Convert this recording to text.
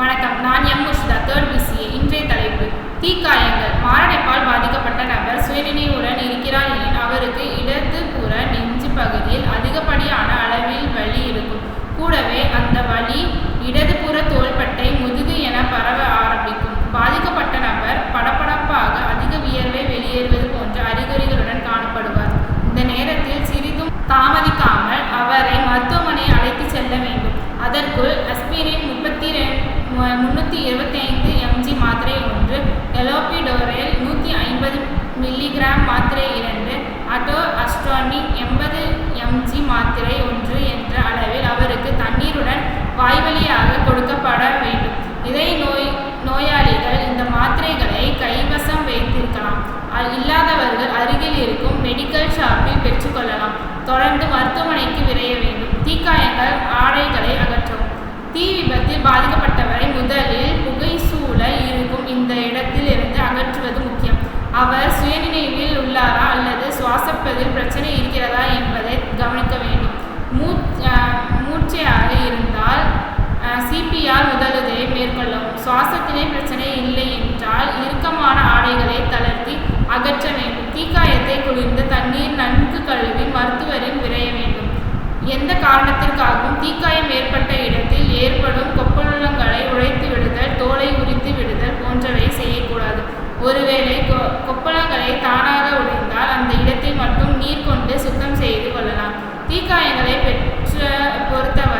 வணக்கம். நான் M Mushida third PCA இன்றைய தலைப்பு. தீக்காயங்கள். மாரடைப்பால் பாதிக்கப்பட்ட நபர் சுயநினைவுடன் இருக்கிறார் எனில் அவருக்கு இடது புற நெஞ்சு பகுதியில் அதிகப்படியான அளவில் வலி இருக்கும். கூடவே அந்த வலி இடதுபுற தோள்பட்டை முதுகு என பரவ ஆரம்பிக்கும். பாதிக்கப்பட்ட நபர் படபடப்பாக அதிக வியர்வை வெளியேறுவது போன்ற அறிகுறிகளுடன் காணப்படுவார். இந்த நேரத்தில் சிறிதும் தாமதிக்காமல் அவரை மருத்துவமனை அழைத்து செல்ல வேண்டும். அதற்குள் அஸ்பிரின் முப்பத்தி முன்னூற்றி இருபத்தி ஐந்து எம்ஜி மாத்திரை ஒன்று எலோபிடோரேல் நூற்றி ஐம்பது மில்லிகிராம் மாத்திரை இரண்டு அட்டோ அஸ்ட்ரானிக் எண்பது எம்ஜி மாத்திரை ஒன்று என்ற அளவில் அவருக்கு தண்ணீருடன் வாய்வழியாக கொடுக்கப்பட வேண்டும். இதை நோய் நோயாளிகள் இந்த மாத்திரைகளை கைவசம் வைத்திருக்கலாம். இல்லாதவர்கள் அருகில் இருக்கும் மெடிக்கல் ஷாப்பில் பெற்றுக்கொள்ளலாம். தொடர்ந்து மருத்துவமனைக்கு விரைய வேண்டும். தீக்காயங்கள் ஆடைகளை அகற்றவும். தீ விபத்தில் பாதிக்கப்பட்ட அவர் சுயநினைவில் உள்ளாரா அல்லது சுவாசப்பதில் பிரச்சனை இருக்கிறதா என்பதை கவனிக்க வேண்டும். மூச் இருந்தால் சிபிஆர் முதலுதவி மேற்கொள்ளவும் சுவாசத்திலே பிரச்சனை இல்லை என்றால் இறுக்கமான ஆடைகளை தளர்த்தி அகற்ற வேண்டும். தீக்காயத்தை குளிர்ந்த தண்ணீர் நன்கு கழுவி மருத்துவரின் விரைய வேண்டும். எந்த காரணத்திற்காகவும் தீக்காயம் ஏற்பட்ட இடத்தில் ஏற்படும் கொப்பளங்களை விவசாயிகளை பெற்ற பொறுத்தவரை.